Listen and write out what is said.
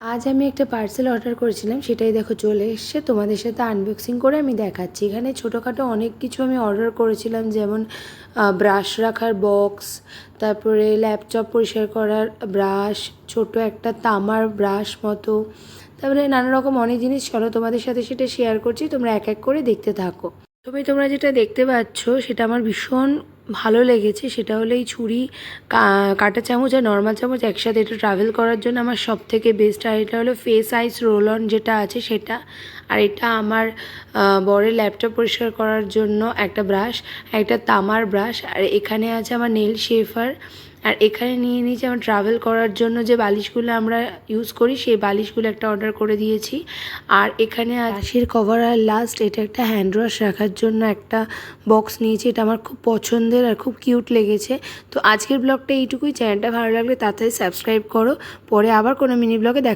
আজ আমি একটা পার্সেল অর্ডার করেছিলাম, সেটাই দেখো চলে এসছে। তোমাদের সাথে আনবক্সিং করে আমি দেখাচ্ছি। এখানে ছোটোখাটো অনেক কিছু আমি অর্ডার করেছিলাম, যেমন ব্রাশ রাখার বক্স তারপরে ল্যাপটপ পরিষ্কার করার ব্রাশ ছোট একটা তামার ব্রাশ মতো। তারপরে নানা রকম অনেক জিনিস, চলো তোমাদের সাথে সেটা শেয়ার করছি, তোমরা এক এক করে দেখতে থাকো। তবে তোমরা যেটা দেখতে পাচ্ছ, সেটা আমার ভীষণ ভালো লেগেছে, সেটা হলো এই ছুরি কাটা চামচ আর নর্মাল চামচ একসাথে এটা ট্রাভেল করার জন্য আমার সব থেকে বেস্ট আর এটা হলো ফেস আইস রোল অন যেটা আছে সেটা। আর এটা আমার বরের ল্যাপটপ পরিষ্কার করার জন্য একটা ব্রাশ একটা তামার ব্রাশ আর এখানে আছে আমার নেল শেফার আর এখানে নিয়ে নিয়েছি আমার ট্রাভেল করার জন্য যে বালিশগুলো আমরা ইউজ করি, সেই বালিশগুলো একটা অর্ডার করে দিয়েছি। আর এখানে আশির কভার আর লাস্ট এটা একটা হ্যান্ড ওয়াশ রাখার জন্য একটা বক্স নিয়েছি। এটা আমার খুব পছন্দের আর খুব কিউট লেগেছে। তো আজকের ব্লগটা এইটুকুই। চ্যানেলটা ভালো লাগলে তাড়াতাড়ি সাবস্ক্রাইব করো। পরে আবার কোনো মিনি ব্লগে দেখা